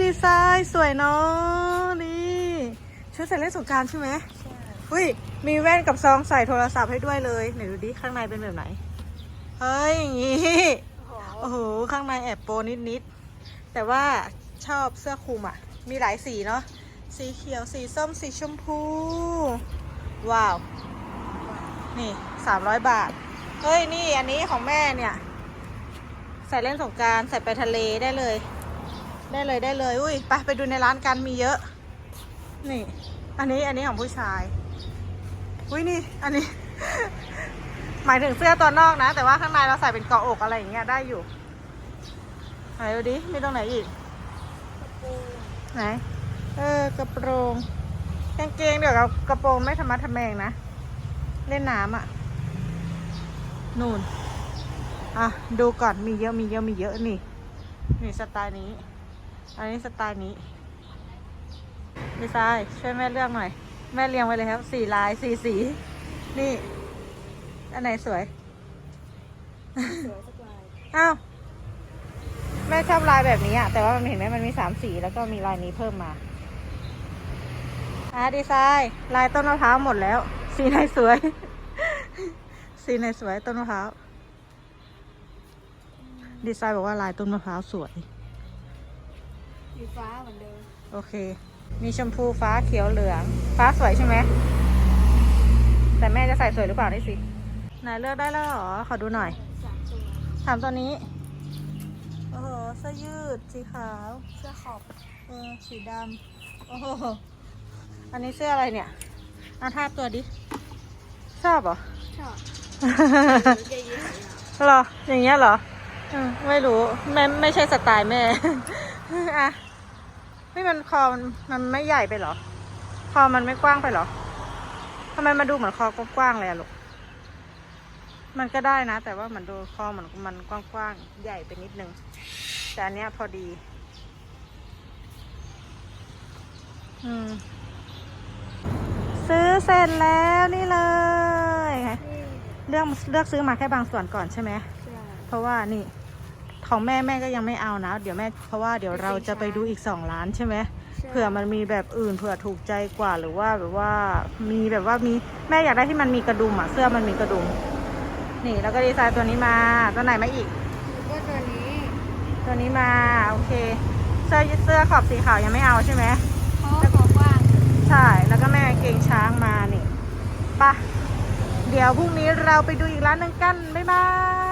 ดีไซน์สวยเนาะนี่ชุดใส่เล่นสงกรารใช่ไหมอุ้ยมีแว่นกับซองใส่โทรศัพท์ให้ด้วยเลยไหนดูดิข้างในเป็นแบบไหนเฮ้ยอย่างงี้โอ้โหข้างในแอบโปนิดๆแต่ว่าชอบเสื้อคลุมอะ มีหลายสีเนาะสีเขียวสีส้มสีชมพู ว้าว นี่สามร้อยบาท เฮ้ย นี่อันนี้ของแม่เนี่ย ใส่เล่นสงกรารใส่ไปทะเลได้เลย ได้เลยได้เลย อุ้ยไปไปดูในร้านกันมีเยอะ นี่ อันนี้อันนี้ของผู้ชาย อุ้ยนี่ อันนี้ หมายถึงเสื้อตัวนอกนะ แต่ว่าข้างในเราใส่เป็นเกาะอกอะไรอย่างเงี้ยได้อยู่ไหนดูดิมีตรงไหนอีกไหน เออกระโปรงกางเกงเดี๋ยวกับกระโปรงไม่ธรรมะทะแมงนะ เล่นน้ำอะ นู่น อะ ดูก่อนมีเยอะมีเยอะมีเยอะนี่ นี่สไตล์นี้ อันนี้สไตล์นี้ดีไซน์ช่วยแม่เลือกหน่อย แม่เรียงไว้เลยครับสี่ลายสี่สี นี่ อันไหนสวยสวยสักลายอ้าวแม่ชอบลายแบบนี้อะแต่ว่ามันเห็นไหมมันมีสามสีแล้วก็มีลายนี้เพิ่มมาอะดีไซน์ลายต้นมะพร้าวหมดแล้ว สีไหนสวย สีไหนสวยต้นมะพร้าวดีไซน์บอกว่าลายต้นมะพร้าวสวย สีฟ้าเหมือนเดิม โอเค มีชมพูฟ้าเขียวเหลือง ฟ้าสวยใช่ไหม แต่แม่จะใส่สวยหรือเปล่านี่สิไหนเลือกได้แล้วเหรอ ขอดูหน่อย สามตัวถามตัวนี้ โอ้โห เสื้อยืดสีขาว เสื้อขอบเออสีดำ โอ้โห อันนี้เสื้ออะไรเนี่ยเอาทาบตัวดิ ชอบเหรอ ชอบเยอะๆเหรอ อย่างเงี้ยเหรออืมไม่รู้ ไม่ไม่ใช่สไตล์แม่ อะนี่มันคอมันมันไม่ใหญ่ไปเหรอ คอมันไม่กว้างไปเหรอทำไมมันดูเหมือนคอกว้างๆเลยอะลูก มันก็ได้นะ แต่ว่ามันดูคอเหมือนมันกว้างๆใหญ่ไปนิดนึง แต่อันเนี้ยพอดี อืม ซื้อเสร็จแล้วนี่เลย เลือกเลือกซื้อมาแค่บางส่วนก่อนใช่ไหมใช่เพราะว่านี่ ของแม่แม่ก็ยังไม่เอานะ เดี๋ยวแม่เพราะว่าเดี๋ยวเราจะไปดูอีกสองร้านใช่ไหมเผื่อมันมีแบบอื่นเผื่อถูกใจกว่าหรือว่าแบบว่ามีแบบว่ามีแม่อยากได้ที่มันมีกระดุมอะเสื้อมันมีกระดุม นี่แล้วก็ดีไซน์ตัวนี้มาตัวไหนมาอีกแล้วก็ตัวนี้ ตัวนี้มาโอเค เสื้อเสื้อขอบสีขาวยังไม่เอาใช่ไหมเพราะว่าขอกว้างใช่แล้วก็แม่กางเกงช้างมานี่ปะเดี๋ยวพรุ่งนี้เราไปดูอีกร้านหนึ่งกันบ๊ายบาย